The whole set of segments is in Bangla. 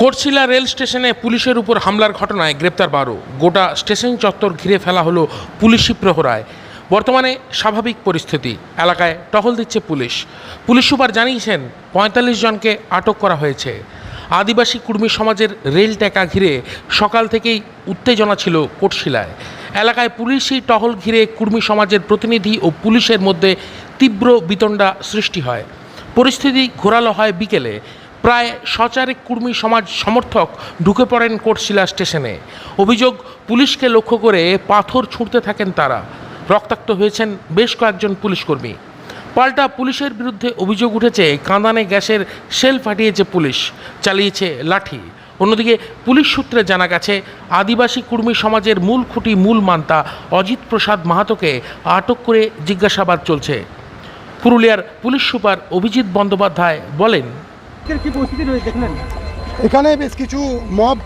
কোটশিলা রেল স্টেশনে পুলিশের উপর হামলার ঘটনায় গ্রেপ্তার বারো। গোটা স্টেশন চত্বর ঘিরে ফেলা হলো পুলিশি প্রহরায়। বর্তমানে স্বাভাবিক পরিস্থিতি। এলাকায় টহল দিচ্ছে পুলিশ। পুলিশ সুপার জানিয়েছেন, পঁয়তাল্লিশ জনকে আটক করা হয়েছে। আদিবাসী কুর্মী সমাজের রেল টেকা ঘিরে সকাল থেকেই উত্তেজনা ছিল কোটশিলায়। এলাকায় পুলিশি টহল ঘিরে কুর্মী সমাজের প্রতিনিধি ও পুলিশের মধ্যে তীব্র বিতণ্ডা সৃষ্টি হয়। পরিস্থিতি ঘোরালো হয় বিকেলে। প্রায় সচারেক কুর্মী সমাজ সমর্থক ঢুকে পড়েন কোটশিলা স্টেশনে। অভিযোগ, পুলিশকে লক্ষ্য করে পাথর ছুঁড়তে থাকেন তারা। রক্তাক্ত হয়েছেন বেশ কয়েকজন পুলিশকর্মী পাল্টা পুলিশের বিরুদ্ধে অভিযোগ উঠেছে, কাঁদানে গ্যাসের শেল ফাটিয়েছে পুলিশ, চালিয়েছে লাঠি। অন্যদিকে পুলিশ সূত্রে জানা গেছে, আদিবাসী কুর্মী সমাজের মূল খুঁটি, মূল মান্তা অজিত প্রসাদ মাহাতোকে আটক করে জিজ্ঞাসাবাদ চলছে। পুরুলিয়ার পুলিশ সুপার অভিজিৎ বন্দ্যোপাধ্যায় বলেন কি পরিস্থিতি রয়েছে দেখলেন এখানে বেশ কিছু মব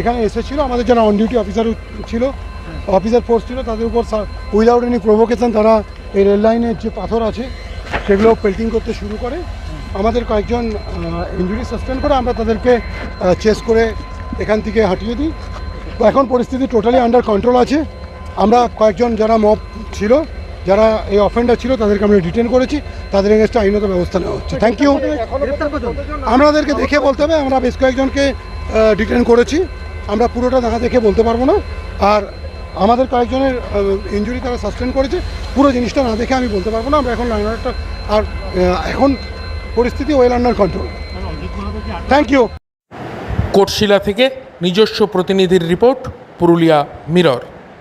এখানে এসেছিল, আমাদের যারা অন ডিউটি অফিসার ছিল অফিসার ফোর্স ছিল, তাদের উপর উইদাউট এনি প্রভোকেশন তারা এই রেল লাইনের যে পাথর আছে, সেগুলো পেল্টিং করতে শুরু করে। আমাদের কয়েকজন ইঞ্জুরি সাসপেন্ড করে আমরা তাদেরকে চেস করে এখান থেকে হাঁটিয়ে দিই। এখন পরিস্থিতি টোটালি আন্ডার কন্ট্রোল আছে। আমরা কয়েকজন যারা মব ছিল যারা এই অফেন্ডার ছিল, তাদেরকে আমরা ডিটেন করেছি। তাদের এগেনস্টে আইনত ব্যবস্থা নেওয়া হচ্ছে। থ্যাংক ইউ আমাদেরকে দেখে বলতে হবে, আমরা বেশ কয়েকজনকে ডিটেন করেছি। আমরা পুরোটা দেখা দেখে বলতে পারব না। আর আমাদের কয়েকজনের ইঞ্জুরি তারা সাসপেন্ড করেছে। পুরো জিনিসটা না দেখে আমি বলতে পারব না। আমরা এখন লাইনারটা আর এখন পরিস্থিতি well under control thank you Kotshila থেকে নিজস্ব প্রতিনিধির রিপোর্ট, পুরুলিয়া মিরর।